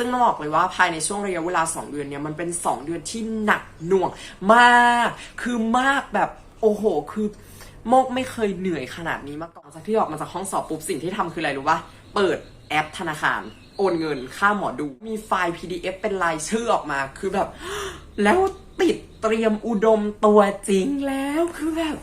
ซึ่งต้องบอกเลยว่าภายในช่วงระยะเวลา 2 เดือนเนี่ยมันเป็น 2 เดือนที่หนักหน่วงมาก คือมากแบบโอ้โห คือโมกไม่เคยเหนื่อยขนาดนี้มาก่อนจากที่ออกมาจากห้องสอบปุ๊บสิ่งที่ทำคืออะไรรู้ปะเปิดแอปธนาคารโอนเงินค่าหมอดู มีไฟล์ PDF เป็นลายชื่อออกมา คือแบบ แล้วติดเตรียมอุดมตัวจริงแล้ว คือแบบ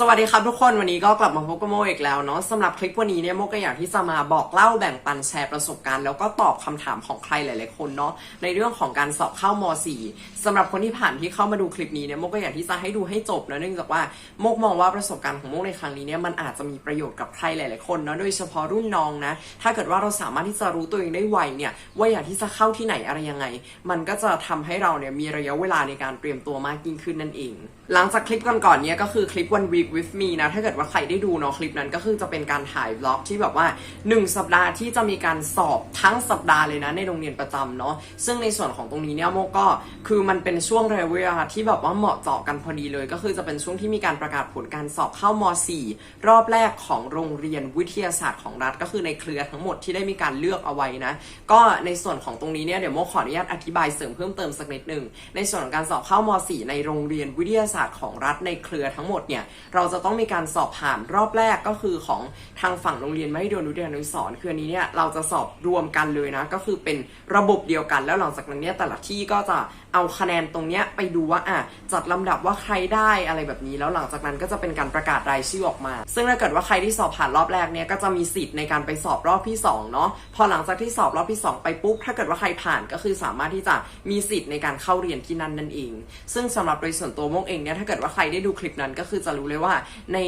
สวัสดีครับทุกคนวันนี้ก็กลับมาพบกับโมอีกแล้วเนาะสำหรับคลิปวันนี้เนี่ยโมก็อยากที่จะมาบอกเล่าแบ่งปันแชร์ประสบการณ์ แล้วก็ตอบคำถามของใครหลาย ๆ คนเนาะในเรื่องของการสอบเข้าม4สำหรับคนที่ผ่านที่เข้ามาดูคลิปนี้เนี่ยโมก็อยากที่จะให้ดูให้จบนะเนื่องจากว่าโมกมองว่าประสบการณ์ของโมในครั้งนี้เนี่ยมันอาจจะมีประโยชน์กับใครหลาย ๆ คนเนาะโดยเฉพาะรุ่นน้องนะถ้าเกิดว่าเราสามารถที่จะรู้ตัวเองได้ไวเนี่ยว่าอยากที่จะเข้าที่ไหนอะไรยังไง มันก็จะทำให้เราเนี่ยมีระยะเวลาในการเตรียมตัวมากยิ่งขึ้นนั่นเอง หลังจากคลิปก่อนๆเนี่ยก็คือคลิป one week with me นะ ถ้าเกิดว่าใครได้ดูเนาะคลิปนั้นก็คือจะเป็นการถ่ายบล็อกที่แบบว่า 1 สัปดาห์ที่จะมีการสอบทั้งสัปดาห์เลยนะในโรงเรียนประจำเนาะซึ่งในส่วนของตรงนี้เนี่ยโมก็คือมันเป็นช่วงระยะเวลาที่แบบว่าเหมาะเจาะกันพอดีเลย ก็คือจะเป็นช่วงที่มีการประกาศผลการสอบเข้าม .4 รอบแรกของโรงเรียนวิทยาศาสตร์ของรัฐ ก็คือในเครือทั้งหมดที่ได้มีการเลือกเอาไว้นะ ก็ในส่วนของตรงนี้เนี่ยเดี๋ยวโมขออนุญาตอธิบายเสริมเพิ่มเติมสักนิดหนึ่งในส่วนของการสอบเข้าม .4 ในโรงเรียนวิทยาศาสตร์ของรัฐในเครือทั้งหมดเนี่ยเราจะต้องมีการสอบผ่านรอบแรกก็คือของทางฝั่งโรงเรียนไมหิดลวิทยนุสรณ์คืออันนี้เนี่ยเราจะสอบรวมกันเลยนะก็คือเป็นระบบเดียวกัน แล้วหลังจากนั้นเนี่ยแต่ละที่ก็จะเอาคะแนนตรงเนี้ยไปดูว่าอะจัดลำดับว่าใครได้อะไรแบบนี้ แล้วหลังจากนั้นก็จะเป็นการประกาศรายชื่อออกมา ซึ่งถ้าเกิดว่าใครที่สอบผ่านรอบแรกเนี่ยก็จะมีสิทธิ์ในการไปสอบรอบที่สองเนาะพอหลังจากที่สอบรอบที่สองไปปุ๊บถ้าเกิดว่าใครผ่านก็คือสามารถที่จะมีสิทธิ์ในการเข้าเรียนที่นั่นนั่นเอง ซึ่งสำหรับโดยส่วนตัวโมกเองเนี่ยถ้าเกิดว่าใครได้ดูคลิปนั้นก็คือจะรู้เลยว่า ใน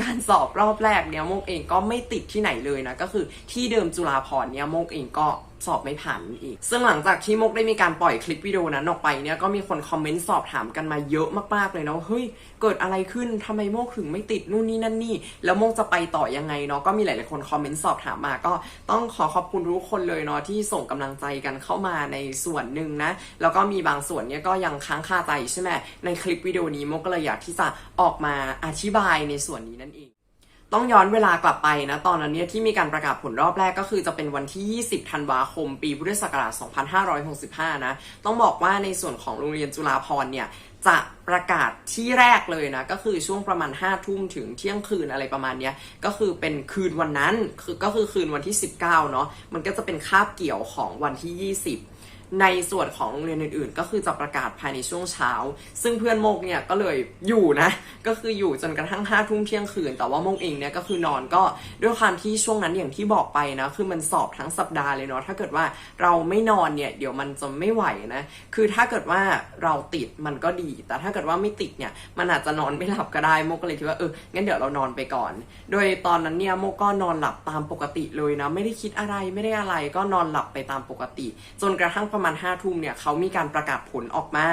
การสอบรอบแรกเนี่ยโมกเองก็ไม่ติดที่ไหนเลยนะก็คือที่เดิมจุฬาพรเนี่ยโมกเองก็ สอบไม่ผ่านอีก ซึ่งหลังจากที่มกได้มีการปล่อยคลิปวิดีโอนั้นออกไปเนี่ยก็มีคนคอมเมนต์สอบถามกันมาเยอะมากๆเลยเนาะเฮ้ยเกิดอะไรขึ้นทำไมโมกถึงไม่ติดนู่นนี่นั่นนี่ แล้วโมกจะไปต่อยังไงเนาะก็มีหลายๆคนคอมเมนต์สอบถามมาก็ต้องขอขอบคุณทุกคนเลยเนาะที่ส่งกำลังใจกันเข้ามาในส่วนหนึ่งนะ แล้วก็มีบางส่วนเนี่ยก็ยังค้างคาใจใช่ไหมในคลิปวิดีโอนี้โมกก็เลยอยากที่จะออกมาอธิบายในส่วนนี้นั่นเอง ต้องย้อนเวลากลับไปนะ ตอนนั้นเนี่ยที่มีการประกาศผลรอบแรกก็คือจะเป็นวันที่ 20 ธันวาคม ปีพุทธศักราช 2565 นะ ต้องบอกว่าในส่วนของโรงเรียนจุฬาภรเนี่ยจะประกาศที่แรกเลยนะ ก็คือช่วงประมาณ5ทุ่มถึงเที่ยงคืนอะไรประมาณเนี้ยก็คือเป็นคืนวันนั้นคือก็คือคืนวันที่ 19เนาะมันก็จะเป็นคาบเกี่ยวของวันที่ 20 ในส่วนของโรงเรียนอื่นๆ ก็คือจะประกาศภายในช่วงเช้า ซึ่งเพื่อนโมกเนี่ยก็เลยอยู่นะ ก็คืออยู่จนกระทั่งห้าทุ่มเที่ยงคืน แต่ว่าโมกเองเนี่ยก็คือนอนก็ด้วยความที่ช่วงนั้นอย่างที่บอกไปนะ คือมันสอบทั้งสัปดาห์เลยเนาะ ถ้าเกิดว่าเราไม่นอนเนี่ยเดี๋ยวมันจะไม่ไหวนะ คือถ้าเกิดว่าเราติดมันก็ดี แต่ถ้าเกิดว่าไม่ติดเนี่ยมันอาจจะนอนไม่หลับก็ได้ โมกก็เลยคิดว่าเออ งั้นเดี๋ยวเรานอนไปก่อน โดยตอนนั้นเนี่ยโมกก็นอนหลับตามปกติเลยนะ ไม่ได้คิดอะไรไม่ได้อะไรก็นอนหลับไปตามปกติ จนกระทั่งประมาณห้าทุ่มเนี่ยเขามีการประกาศผลออกมา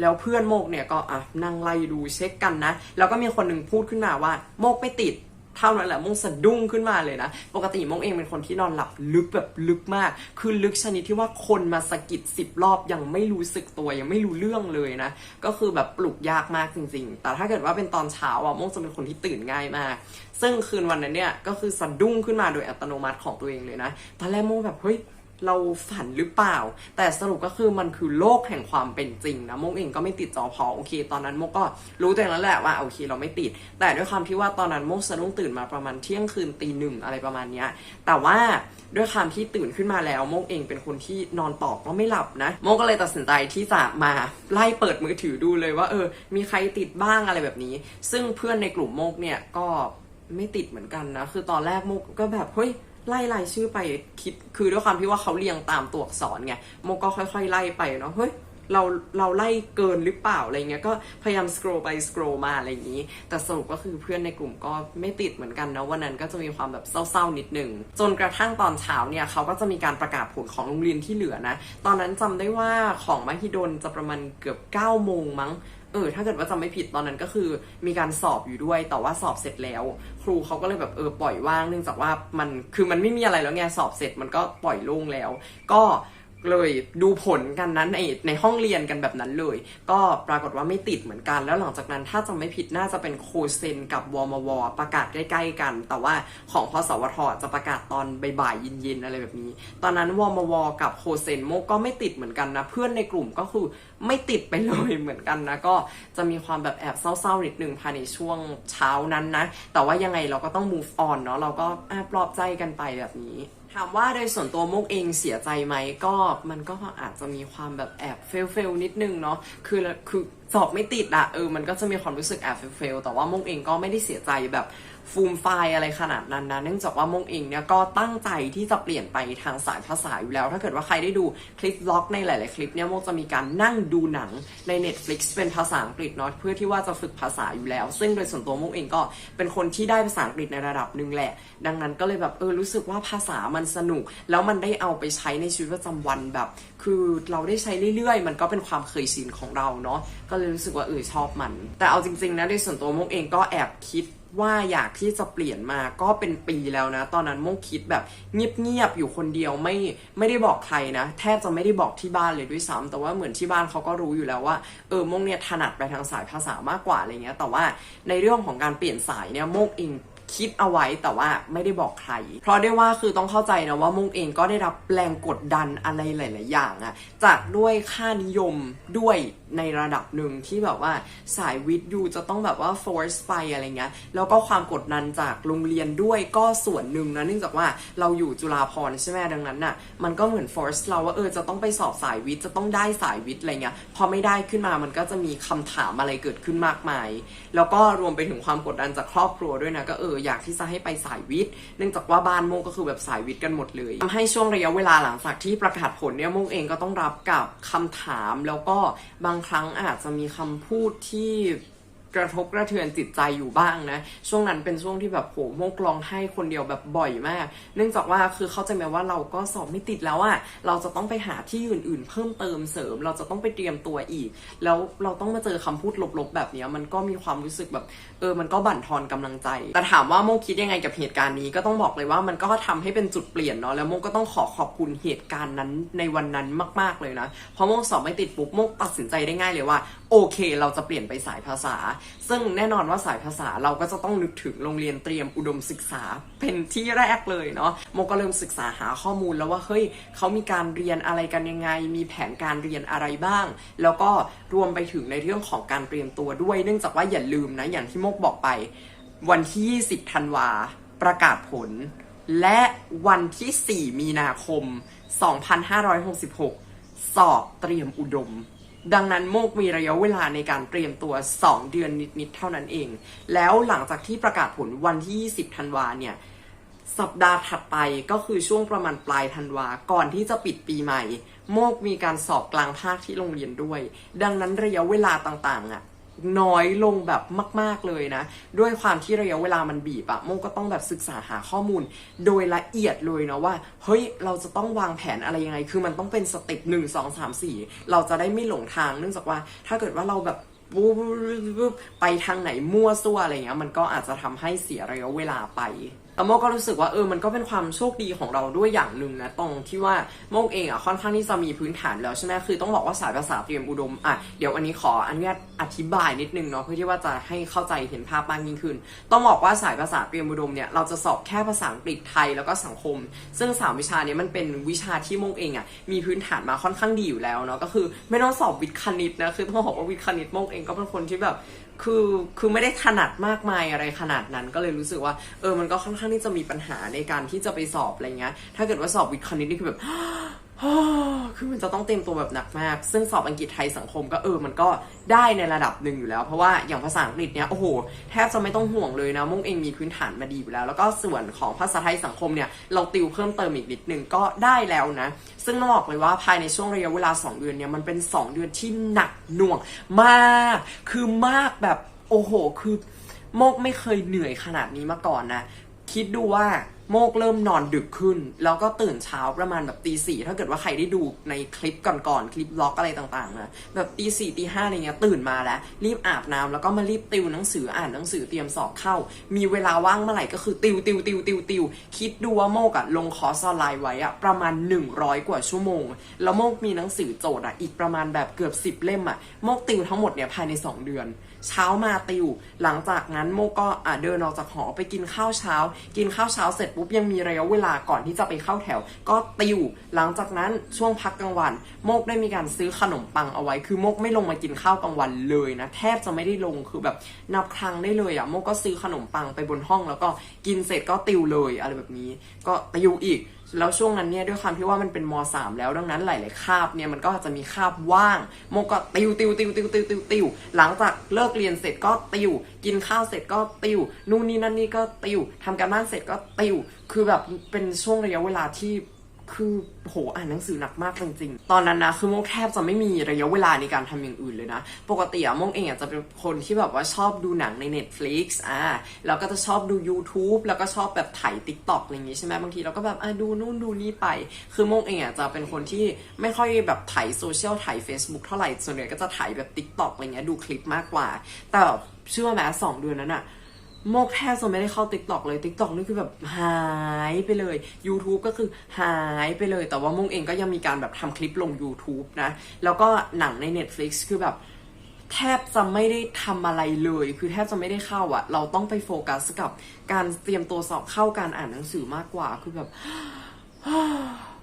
แล้วเพื่อนโมกเนี่ยก็อะนั่งไล่ดูเช็คกันนะ แล้วก็มีคนหนึ่งพูดขึ้นมาว่า โมกไม่ติดเท่านั้นแหละโมงสะดุ้งขึ้นมาเลยนะ ปกติโมงเองเป็นคนที่นอนหลับลึกแบบลึกมาก คือลึกชนิดที่ว่าคนมาสะกิดสิบรอบยังไม่รู้สึกตัวยังไม่รู้เรื่องเลยนะ ก็คือแบบปลุกยากมากจริงๆ แต่ถ้าเกิดว่าเป็นตอนเช้าอะโมงจะเป็นคนที่ตื่นง่ายมาก ซึ่งคืนวันนั้นเนี่ยก็คือสะดุ้งขึ้นมาโดยอัตโนมัติของตัวเองเลยนะ ตอนแรกโมงแบบเฮ้ย เราฝันหรือเปล่า แต่สรุปก็คือมันคือโลกแห่งความเป็นจริงนะโมกเองก็ไม่ติดจอพอโอเค ตอนนั้นโมกก็รู้ตัวเองแล้วแหละว่าโอเค เราไม่ติด แต่ด้วยความที่ว่าตอนนั้นโมกสะดุ้งตื่นมาประมาณเที่ยงคืนตีหนึ่งอะไรประมาณเนี้ยแต่ว่าด้วยความที่ตื่นขึ้นมาแล้วโมกเองเป็นคนที่นอนต่อก็ไม่หลับนะโมกก็เลยตัดสินใจที่จะมาไล่เปิดมือถือดูเลยว่า เออ มีใครติดบ้างอะไรแบบนี้ ซึ่งเพื่อนในกลุ่มโมกเนี่ยก็ไม่ติดเหมือนกันนะ คือตอนแรกโมกก็แบบเฮ้ย ไล่รายชื่อไปคิดคือด้วยความที่ว่าเขาเรียงตามตัวอักษรไงโมก็ค่อย ๆ ไล่ไปเนาะเฮ้ยเราเราไล่เกินหรือเปล่าอะไรเงี้ยก็พยายามสครอไปสครอมาอะไรอย่างนี้ แต่สรุปก็คือเพื่อนในกลุ่มก็ไม่ติดเหมือนกันนะวันนั้นก็จะมีความแบบเศร้าๆนิดหนึ่งจนกระทั่งตอนเช้าเนี่ยเขาก็จะมีการประกาศผลของโรงเรียนที่เหลือนะ ตอนนั้นจำได้ว่าของมหิดลจะประมาณเกือบ9ก้าโมงมั้ง เออถ้าเกิดว่าจำไม่ผิดตอนนั้นก็คือมีการสอบอยู่ด้วย แต่ว่าสอบเสร็จแล้ว ครูเขาก็เลยแบบเออปล่อยว่างเนื่องจากว่ามันคือมันไม่มีอะไรแล้วไงสอบเสร็จมันก็ปล่อยโล่งแล้ว ก็เลยดูผลกันนั้นในในห้องเรียนกันแบบนั้นเลย ก็ปรากฏว่าไม่ติดเหมือนกัน แล้วหลังจากนั้นถ้าจะไม่ผิดน่าจะเป็นโคเซนกับวอมวประกาศใกล้ๆกัน แต่ว่าของพสวทจะประกาศตอนบ่ายๆเย็นๆอะไรแบบนี้ ตอนนั้นวอมวกับโคเซนโมก็ไม่ติดเหมือนกันนะ เพื่อนในกลุ่มก็คือ ไม่ติดไปเลยเหมือนกันนะ ก็จะมีความแบบแอบเศร้าๆนิดหนึ่งภายในช่วงเช้านั้นนะ แต่ว่ายังไงเราก็ต้อง move on เนาะเราก็อะปลอบใจกันไปแบบนี้ถามว่าโดยส่วนตัวมุกเองเสียใจไหมก็มันก็อาจจะมีความแบบแอบเฟลเฟลนิดนึงเนาะคือคือสอบไม่ติดอะเออมันก็จะมีความรู้สึกแอบเฟลเฟลแต่ว่ามุกเองก็ไม่ได้เสียใจแบบ ฟูมไฟอะไรขนาดนั้นนะเนื่องจากว่ามุกเองเนี่ยก็ตั้งใจที่จะเปลี่ยนไปทางสายภาษาอยู่แล้ว ถ้าเกิดว่าใครได้ดูคลิปล็อกในหลาย ๆ คลิปเนี่ยมุกจะมีการนั่งดูหนังใน Netflix เป็นภาษาอังกฤษเนาะเพื่อที่ว่าจะฝึกภาษาอยู่แล้ว ซึ่งโดยส่วนตัวมุกเองก็เป็นคนที่ได้ภาษาอังกฤษในระดับหนึ่งแหละ ดังนั้นก็เลยแบบเออรู้สึกว่าภาษามันสนุก แล้วมันได้เอาไปใช้ในชีวิตประจำวันแบบ คือเราได้ใช้เรื่อย ๆ มันก็เป็นความเคยชินของเราเนาะก็เลยรู้สึกว่าเออชอบมัน แต่เอาจริง ๆ นะในส่วนตัวมุกเองก็แอบคิด ว่าอยากที่จะเปลี่ยนมาก็เป็นปีแล้วนะ ตอนนั้นมุกคิดแบบเงียบๆอยู่คนเดียวไม่ไม่ได้บอกใครนะ แทบจะไม่ได้บอกที่บ้านเลยด้วยซ้ำแต่ว่าเหมือนที่บ้านเขาก็รู้อยู่แล้วว่าเออมุกเนี่ยถนัดไปทางสายภาษามากกว่าอะไรเงี้ยแต่ว่าในเรื่องของการเปลี่ยนสายเนี่ยมุกเอง คิดเอาไว้แต่ว่าไม่ได้บอกใคร เพราะได้ว่าคือต้องเข้าใจนะว่ามุกเองก็ได้รับแรงกดดันอะไรหลาย ๆ อย่างอะจากด้วยค่านิยมด้วยในระดับหนึ่งที่แบบว่าสายวิทย์ยูจะต้องแบบว่า force ไปอะไรเงี้ยแล้วก็ความกดดันจากโรงเรียนด้วยก็ส่วนหนึ่งนะเนื่องจากว่าเราอยู่จุฬาภรณ์ใช่ไหมดังนั้นน่ะมันก็เหมือน force เราว่าเออจะต้องไปสอบสายวิทย์จะต้องได้สายวิทย์อะไรเงี้ยพอไม่ได้ขึ้นมามันก็จะมีคำถามอะไรเกิดขึ้นมากมาย แล้วก็รวมไปถึงความกดดันจากครอบครัวด้วยนะก็เอออยากที่จะให้ไปสายวิทย์ เนื่องจากว่าบ้านโมก็คือแบบสายวิทย์กันหมดเลยทำให้ช่วงระยะเวลาหลังจากที่ประกาศผลเนี่ยโมเองก็ต้องรับกับคำถาม แล้วก็บางครั้งอาจจะมีคำพูดที่ กระทบกระเทือนจิตใจอยู่บ้างนะ ช่วงนั้นเป็นช่วงที่แบบโหโมกร้องไห้คนเดียวแบบบ่อยมาก เนื่องจากว่าคือเข้าใจไหมว่าเราก็สอบไม่ติดแล้วอะเราจะต้องไปหาที่อื่นๆ เพิ่มเติมเสริม เราจะต้องไปเตรียมตัวอีก แล้วเราต้องมาเจอคำพูดลบๆ แบบนี้มันก็มีความรู้สึกแบบเออมันก็บั่นทอนกำลังใจ แต่ถามว่าโมคิดยังไงกับเหตุการณ์นี้ก็ต้องบอกเลยว่ามันก็ทำให้เป็นจุดเปลี่ยนเนาะแล้วโมก็ต้องขอขอบคุณเหตุการณ์นั้นในวันนั้นมาก ๆเลยนะเพราะโมสอบไม่ติดปุ๊บโมตัดสินใจได้ง่ายเลยว่า โอเค เราจะเปลี่ยนไปสายภาษา ซึ่งแน่นอนว่าสายภาษาเราก็จะต้องนึกถึงโรงเรียนเตรียมอุดมศึกษาเป็นที่แรกเลยเนาะโมก็เริ่มศึกษาหาข้อมูลแล้วว่าเฮ้ยเขามีการเรียนอะไรกันยังไง มีแผนการเรียนอะไรบ้าง แล้วก็รวมไปถึงในเรื่องของการเตรียมตัวด้วย เนื่องจากว่าอย่าลืมนะอย่างที่โมกบอกไป วันที่ 20 ธันวาประกาศผล และวันที่ 4 มีนาคม 2566 สอบเตรียมอุดม ดังนั้นโมกมีระยะเวลาในการเตรียมตัว 2 เดือนนิดๆเท่านั้นเอง แล้วหลังจากที่ประกาศผลวันที่ 20 ธันวาเนี่ย สัปดาห์ถัดไปก็คือช่วงประมาณปลายธันวา ก่อนที่จะปิดปีใหม่ โมกมีการสอบกลางภาคที่โรงเรียนด้วย ดังนั้นระยะเวลาต่างๆอะ น้อยลงแบบมาก ๆเลยนะ ด้วยความที่ระยะเวลามันบีบอะโมก็ต้องแบบศึกษาหาข้อมูล โดยละเอียดเลยนะว่าเฮ้ยเราจะต้องวางแผนอะไรยังไง คือมันต้องเป็นสเต็ปหนึ่งสองสามสี่เราจะได้ไม่หลงทางเนื่องจากว่าถ้าเกิดว่าเราแบบปุ๊บไปทางไหนมั่วซั่วอะไรเงี้ยมันก็อาจจะทำให้เสียระยะเวลาไป แต่โมก็รู้สึกว่าเออมันก็เป็นความโชคดีของเราด้วยอย่างหนึ่งนะตรงที่ว่าโมกเองอะค่อนข้างที่จะมีพื้นฐานแล้วใช่ไหมคือต้องบอกว่าสายภาษาเตรียมอุดมอะเดี๋ยวอันนี้ขออนุญาตอธิบายนิดนึงเนาะเพื่อที่ว่าจะให้เข้าใจเห็นภาพมากยิ่งขึ้น ต้องบอกว่าสายภาษาเตรียมอุดมเนี่ยเราจะสอบแค่ภาษาอังกฤษไทยแล้วก็สังคม ซึ่งสามวิชาเนี้มันเป็นวิชาที่โมกเองอะมีพื้นฐานมาค่อนข้างดีอยู่แล้วเนาะก็คือไม่ต้องสอบวิทย์คณิตนะคือต้องบอกว่าวิทย์คณิตโมกเองก็เป็นคนที่แบบ คือคือไม่ได้ถนัดมากมายอะไรขนาดนั้นก็เลยรู้สึกว่า เออมันก็ค่อนข้างที่จะมีปัญหาในการที่จะไปสอบอะไรเงี้ย ถ้าเกิดว่าสอบวิทย์คณิตนี่คือแบบ คือมันจะต้องเต็มตัวแบบหนักมาก ซึ่งสอบอังกฤษไทยสังคมก็เออ มันก็ได้ในระดับหนึ่งอยู่แล้ว เพราะว่าอย่างภาษาอังกฤษเนี่ยโอ้โห แทบจะไม่ต้องห่วงเลยนะมุ่งเองมีพื้นฐานมาดีอยู่แล้ว แล้วก็ส่วนของภาษาไทยสังคมเนี่ยเราติวเพิ่มเติมอีกนิดนึงก็ได้แล้วนะ ซึ่งต้องบอกเลยว่าภายในช่วงระยะเวลา 2 เดือนเนี่ยมันเป็น 2 เดือนที่หนักหน่วงมาก คือมากแบบโอ้โห คือโมกไม่เคยเหนื่อยขนาดนี้มาก่อนนะคิดดูว่า โมกเริ่มนอนดึกขึ้น แล้วก็ตื่นเช้าประมาณแบบตีสี่ถ้าเกิดว่าใครได้ดูในคลิปก่อนๆคลิปล็อกอะไรต่างๆนะแบบตีสี่ตีห้าอะไรเงี้ยตื่นมาแล้ว รีบอาบน้ำแล้วก็มารีบติวหนังสืออ่านหนังสือเตรียมสอบเข้า มีเวลาว่างเมื่อไหร่ก็คือติวติวติวติวติวคิดดูว่าโมกอะลงคอร์สออนไลน์ไว้อะประมาณ 100 กว่าชั่วโมง แล้วโมกมีหนังสือโจทย์อะอีกประมาณแบบเกือบ 10 เล่มอะโมกติวทั้งหมดเนี่ยภายใน 2 เดือน เช้ามาติว หลังจากนั้นโมก็อะเดินออกจากหอไปกินข้าวเช้า กินข้าวเช้าเสร็จปุ๊บยังมีระยะเวลาก่อนที่จะไปเข้าแถว ก็ติว หลังจากนั้นช่วงพักกลางวัน โมกได้มีการซื้อขนมปังเอาไว้ คือโมกไม่ลงมากินข้าวกลางวันเลยนะแทบจะไม่ได้ลงคือแบบนับครั้งได้เลยอะ่ะโมกก็ซื้อขนมปังไปบนห้องแล้วก็กินเสร็จก็ติวเลยอะไรแบบนี้ ก็ติวอีก แล้วช่วงนั้นเนี่ยด้วยความที่ว่ามันเป็นมสามแล้วดังนั้นหลาย ๆ คาบเนี่ยมันก็จะมีคาบว่างโมก็ติวติวติวติวติวติวติวหลังจากเลิกเรียนเสร็จก็ติว กินข้าวเสร็จก็ติวนู่นนี่นั่นนี่ก็ติวทำการบ้านเสร็จก็ติว คือแบบเป็นช่วงระยะเวลาที่ คือโหอ่านหนังสือหนักมากจริงๆ ตอนนั้นนะคือโมกแทบจะไม่มีระยะเวลาในการทำอย่างอื่นเลยนะ ปกติอะโมกเองอะจะเป็นคนที่แบบว่าชอบดูหนังใน Netflix อ่าแล้วก็จะชอบดู YouTube แล้วก็ชอบแบบถ่าย TikTok อะไรอย่างงี้ใช่ไหมบางทีเราก็แบบอะดูนู่นดูนี่ไป คือโมกเองอะจะเป็นคนที่ไม่ค่อยแบบถ่ายโซเชียลถ่าย Facebook เท่าไหร่ส่วนใหญ่ก็จะถ่ายแบบ TikTok อะไรเงี้ยดูคลิปมากกว่า แต่เชื่อไหมสองเดือนนั้นอะ โมกแทบจะไม่ได้เข้า t ิ k t o k เลย t ิ k t o k นี่คือแบบหายไปเลย YouTube ก็คือหายไปเลย แต่ว่าโมกเองก็ยังมีการแบบทำคลิปลง YouTube นะ แล้วก็หนังใน Netflix คือแบบแทบจะไม่ได้ทำอะไรเลย คือแทบจะไม่ได้เข้าอะเราต้องไปโฟกัสกับการเตรียมตัวสอบเข้าการอ่านหนังสือมากกว่า คือแบบ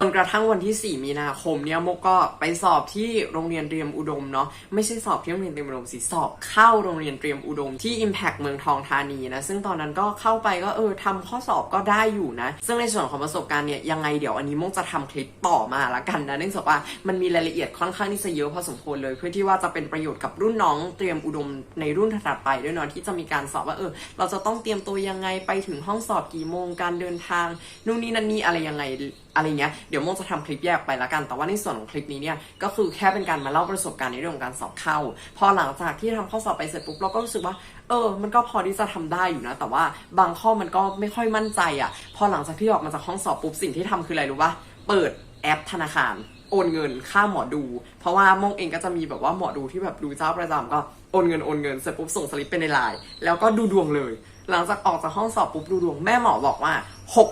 จนกระทั่งวันที่ 4 มีนาคมเนี่ยโมก็ไปสอบที่โรงเรียนเตรียมอุดมเนาะไม่ใช่สอบที่โรงเรียนเตรียมอุดมสิสอบเข้าโรงเรียนเตรียมอุดมที่ Impact เมืองทองธานีนะซึ่งตอนนั้นก็เข้าไปก็เออทำข้อสอบก็ได้อยู่นะ ซึ่งในส่วนของประสบการณ์เนี่ยยังไงเดี๋ยวอันนี้โมกจะทำคลิปต่อมาละกันนะเนื่องจากว่ามันมีรายละเอียดค่อนข้างที่จะเยอะพอสมควรเลย เพื่อที่ว่าจะเป็นประโยชน์กับรุ่นน้องเตรียมอุดมในรุ่นถัดไปด้วยเนาะที่จะมีการสอบว่าเออเราจะต้องเตรียมตัวยังไงไปถึงห้องสอบกี่โมงการเดินทางนู่นนี่นั่นนี่อะไรยังไงอะไรเงี้ย เดี๋ยวโมจะทำคลิปแยกไปละกัน แต่ว่าในส่วนของคลิปนี้เนี่ย ก็คือแค่เป็นการมาเล่าประสบการณ์ในเรื่องของการสอบเข้า พอหลังจากที่ทำข้อสอบไปเสร็จปุ๊บเราก็รู้สึกว่า เออ มันก็พอที่จะทำได้อยู่นะ แต่ว่าบางข้อมันก็ไม่ค่อยมั่นใจอะ่ะ พอหลังจากที่ออกมาจากห้องสอบปุ๊บสิ่งที่ทำคืออะไรรู้ปะเปิดแอปธนาคาร โอนเงินค่าหมอดู เพราะว่าโมงเองก็จะมีแบบว่าหมอดูที่แบบดูเจ้าประจำก็โอนเงินโอนเงินเสร็จปุ๊บส่งสลิปไปในไลน์แล้วก็ดูดวงเลย หลังจากออกจากห้องสอบปุ๊บดูดวงแม่หมอบอกว่า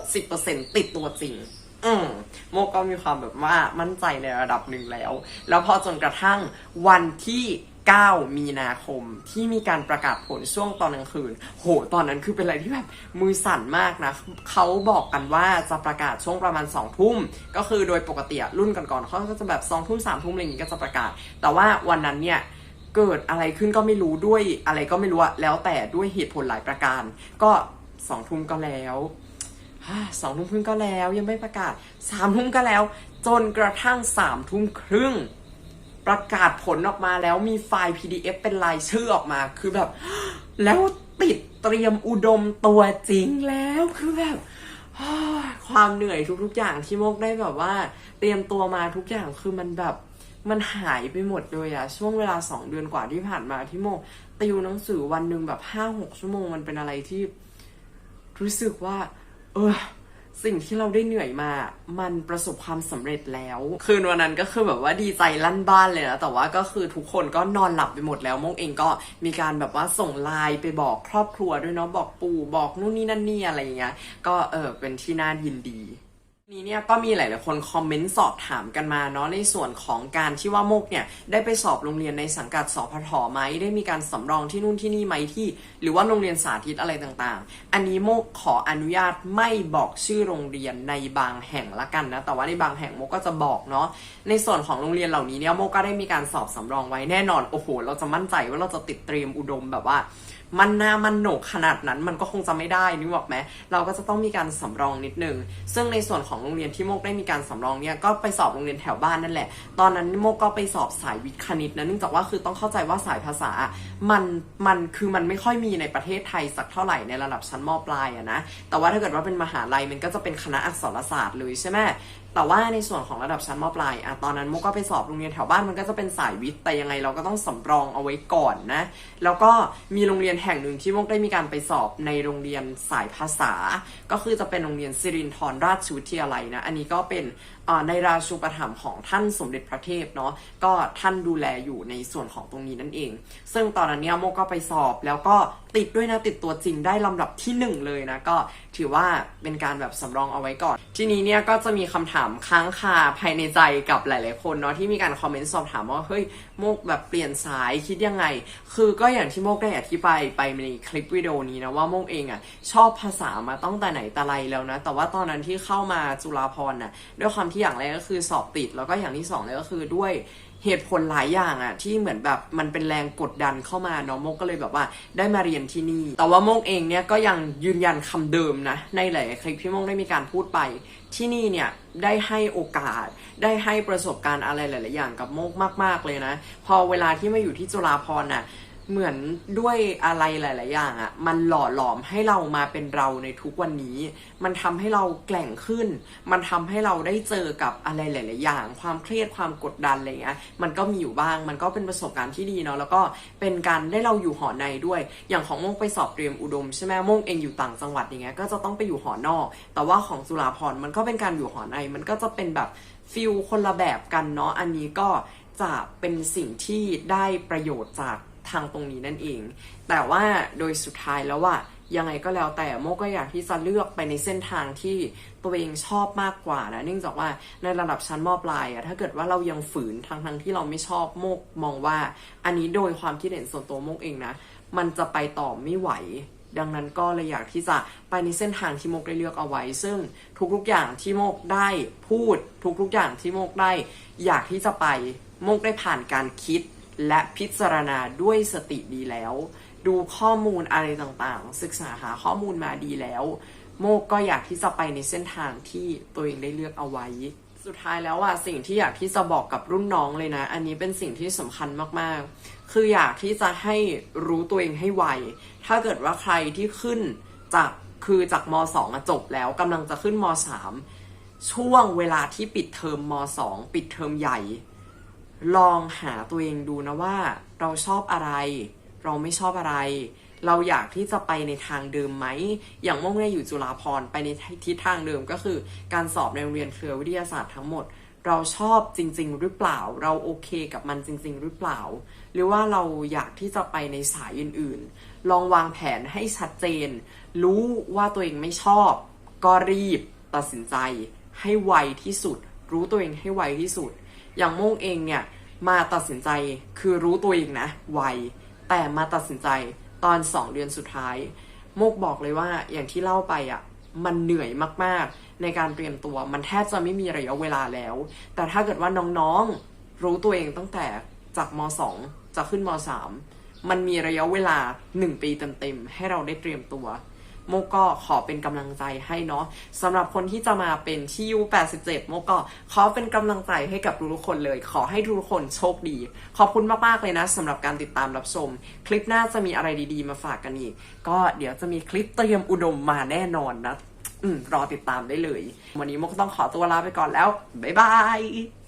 60%ติดตัวจริง อืมโมก็มีความแบบว่ามั่นใจในระดับหนึ่งแล้ว แล้วพอจนกระทั่งวันที่ 9 มีนาคมที่มีการประกาศผลช่วงตอนกลางคืน โห ตอนนั้นคือเป็นอะไรที่แบบมือสั่นมากนะ เขาบอกกันว่าจะประกาศช่วงประมาณ2ทุ่ม ก็คือโดยปกติอะรุ่นก่อนๆเขาก็จะแบบ2ทุ่ม3ทุ่มอะไรอย่างงี้ก็จะประกาศ แต่ว่าวันนั้นเนี่ยเกิดอะไรขึ้นก็ไม่รู้ด้วยอะไรก็ไม่รู้อะแล้วแต่ด้วยเหตุผลหลายประการ ก็สองทุ่มก็แล้ว สองทุ่มครึ่งก็แล้วยังไม่ประกาศสามทุ่มก็แล้ว จนกระทั่งสามทุ่มครึ่ง ประกาศผลออกมาแล้วมีไฟล์ PDF เป็นลายชื่อออกมา คือแบบ แล้วติดเตรียมอุดมตัวจริงแล้วคือแบบความเหนื่อยทุกๆอย่างที่โมกได้แบบว่า เตรียมตัวมาทุกอย่างคือมันแบบมันหายไปหมดเลยอะช่วงเวลาสองเดือนกว่าที่ผ่านมาที่โมกติวหนังสือวันหนึ่งแบบห้าหกชั่วโมงมันเป็นอะไรที่ รู้สึกว่า เออสิ่งที่เราได้เหนื่อยมา มันประสบความสำเร็จแล้ว คืนวันนั้นก็คือแบบว่าดีใจลั่นบ้านเลยนะ แต่ว่าก็คือทุกคนก็นอนหลับไปหมดแล้วโมงเองก็มีการแบบว่าส่งไลน์ไปบอกครอบครัวด้วยเนาะ บอกปู่ บอกนู่นนี่นั่นนี่อะไรอย่างเงี้ย ก็เออเป็นที่น่ายินดี นี้เนี่ยก็มีหลายๆคนคอมเมนต์สอบถามกันมาเนาะในส่วนของการที่ว่าโมกเนี่ยได้ไปสอบโรงเรียนในสังกัดสพทไหมได้มีการสำรองที่นู่นที่นี่ไหมที่ หรือว่าโรงเรียนสาธิตอะไรต่างๆ อันนี้โมกขออนุญาตไม่บอกชื่อโรงเรียนในบางแห่งละกันนะแต่ว่าในบางแห่งโมกก็จะบอกเนาะในส่วนของโรงเรียนเหล่านี้เนี่ยโมกก็ได้มีการสอบสำรองไว้แน่นอนโอ้โห เราจะมั่นใจว่าเราจะติดเตรียมอุดมแบบว่า มันนามันโหนกขนาดนั้นมันก็คงจะไม่ได้นึกออกไหมเราก็จะต้องมีการสำรองนิดนึง ซึ่งในส่วนของโรงเรียนที่โมกได้มีการสำรองเนี่ยก็ไปสอบโรงเรียนแถวบ้านนั่นแหละ ตอนนั้นโมกก็ไปสอบสายวิทย์คณิตนะเนื่องจากว่าคือต้องเข้าใจว่าสายภาษา มันมันคือมันไม่ค่อยมีในประเทศไทยสักเท่าไหร่ในระดับชั้นมปลายอะนะแต่ว่าถ้าเกิดว่าเป็นมหาลัยมันก็จะเป็นคณะอักษรศาสตร์เลยใช่ไหม แต่ว่าในส่วนของระดับชั้นมปลายอะตอนนั้นโมก็ไปสอบโรงเรียนแถวบ้านมันก็จะเป็นสายวิทย์แต่ยังไงเราก็ต้องสำรองเอาไว้ก่อนนะ แล้วก็มีโรงเรียนแห่งหนึ่งที่โมกได้มีการไปสอบในโรงเรียนสายภาษา ก็คือจะเป็นโรงเรียนสิรินทรราชวิทยาลัยนะ อันนี้ก็เป็น ในราชูปถัมภ์ของท่านสมเด็จพระเทพเนาะก็ท่านดูแลอยู่ในส่วนของตรงนี้นั่นเอง ซึ่งตอนนั้นเนี่ยโมก็ไปสอบแล้วก็ติดด้วยนะติดตัวจริงได้ลำดับที่หนึ่งเลยนะก็ถือว่าเป็นการแบบสำรองเอาไว้ก่อน ทีนี้เนี่ยก็จะมีคำถามค้างคาภายในใจกับหลาย ๆ คนเนาะที่มีการคอมเมนต์สอบถามว่าเฮ้ยโมกแบบเปลี่ยนสายคิดยังไง คือก็อย่างที่โมกได้อธิบายไปในคลิปวิดีโอนี้นะว่าโมกเองอะ่ะชอบภาษามาตั้งแต่ไหนแต่ไรแล้วนะแต่ว่าตอนนั้นที่เข้ามาจุฬาภรณ์น่ะด้วยความที่อย่างแรกก็คือสอบติด แล้วก็อย่างที่สองเลยก็คือด้วยเหตุผลหลายอย่างอะที่เหมือนแบบมันเป็นแรงกดดันเข้ามาเนาะโมกก็เลยแบบว่าได้มาเรียนที่นี่ แต่ว่าโมกเองเนี่ยก็ยังยืนยันคำเดิมนะ ในหลายคลิปที่โมกได้มีการพูดไปที่นี่เนี่ยได้ให้โอกาส ได้ให้ประสบการณ์อะไรหลาย ๆ อย่างกับโมกมาก ๆ เลยนะ พอเวลาที่มาอยู่ที่จุฬาภรณ์น่ะ เหมือนด้วยอะไรหลาย ๆ อย่างอะ่ะ มันหล่อหลอมให้เรามาเป็นเราในทุกวันนี้ มันทำให้เราแกล่งขึ้น มันทำให้เราได้เจอกับอะไรหลาย ๆ อย่าง ความเครียดความกดดันอะไรเงี้ย มันก็มีอยู่บ้าง มันก็เป็นประสบการณ์ที่ดีเนาะ แล้วก็เป็นการได้เราอยู่หอในด้วย อย่างของโมงไปสอบเตรียมอุดมใช่ไหมโมงเองอยู่ต่างจังหวัดอย่างเงี้ย ก็จะต้องไปอยู่หอนอก แต่ว่าของจุฬาภรมันก็เป็นการอยู่หอใน มันก็จะเป็นแบบฟิลคนละแบบกันเนาะ อันนี้ก็จะเป็นสิ่งที่ได้ประโยชน์จาก ทางตรงนี้นั่นเอง แต่ว่าโดยสุดท้ายแล้วว่ายังไงก็แล้วแต่โมก็อยากที่จะเลือกไปในเส้นทางที่ตัวเองชอบมากกว่านะเนื่องจากว่าในระดับชั้นมปลายอะถ้าเกิดว่าเรายังฝืนทางทางที่เราไม่ชอบโมกมองว่า อันนี้โดยความคิดเห็นส่วนตัวโมกเองนะ มันจะไปต่อไม่ไหว ดังนั้นก็เลยอยากที่จะไปในเส้นทางที่โมกได้เลือกเอาไว้ ซึ่งทุกๆอย่างที่โมกได้พูด ทุกๆอย่างที่โมกได้ อยากที่จะไปโมกได้ผ่านการคิด และพิจารณาด้วยสติดีแล้ว ดูข้อมูลอะไรต่างๆ ศึกษาหาข้อมูลมาดีแล้ว โมกก็อยากที่จะไปในเส้นทางที่ตัวเองได้เลือกเอาไว้ สุดท้ายแล้วอะสิ่งที่อยากที่จะบอกกับรุ่นน้องเลยนะ อันนี้เป็นสิ่งที่สำคัญมากๆ คืออยากที่จะให้รู้ตัวเองให้ไว ถ้าเกิดว่าใครที่ขึ้นจากคือจากม .2 อะจบแล้วกำลังจะขึ้นม .3 ช่วงเวลาที่ปิดเทอมม .2 ปิดเทอมใหญ่ ลองหาตัวเองดูนะว่า เราชอบอะไร เราไม่ชอบอะไร เราอยากที่จะไปในทางเดิมไหม อย่างโมงเนี่ยอยู่จุฬาภรไปในทิศทางเดิมก็คือ การสอบในโรงเรียนเครือวิทยาศาสตร์ทั้งหมด เราชอบจริง ๆ หรือเปล่า เราโอเคกับมันจริง ๆ หรือเปล่า หรือว่าเราอยากที่จะไปในสายอื่น ๆ ลองวางแผนให้ชัดเจน รู้ว่าตัวเองไม่ชอบ ก็รีบ ตัดสินใจ ให้ไวที่สุด รู้ตัวเองให้ไวที่สุด อย่างโมงเองเนี่ยมาตัดสินใจคือรู้ตัวเองนะไวแต่มาตัดสินใจตอนสองเดือนสุดท้าย โมกบอกเลยว่าอย่างที่เล่าไปอะ่ะมันเหนื่อยมากๆ ในการเตรียมตัวมันแทบจะไม่มีระยะเวลาแล้ว แต่ถ้าเกิดว่าน้องๆ รู้ตัวเองตั้งแต่จากม .2 จะขึ้นม .3 มันมีระยะเวลา 1 ปีเต็มๆ ให้เราได้เตรียมตัว โมก็ขอเป็นกำลังใจให้เนาะสำหรับคนที่จะมาเป็นที่ยู87โมก็ขอเป็นกำลังใจให้กับทุกๆคนเลย ขอให้ทุกคนโชคดี ขอบคุณมากๆเลยนะสำหรับการติดตามรับชม คลิปหน้าจะมีอะไรดีๆ มาฝากกันอีก ก็เดี๋ยวจะมีคลิปเตรียมอุดมมาแน่นอนนะอืมรอติดตามได้เลย วันนี้โมก็ต้องขอตัวลาไปก่อนแล้วบ๊ายบาย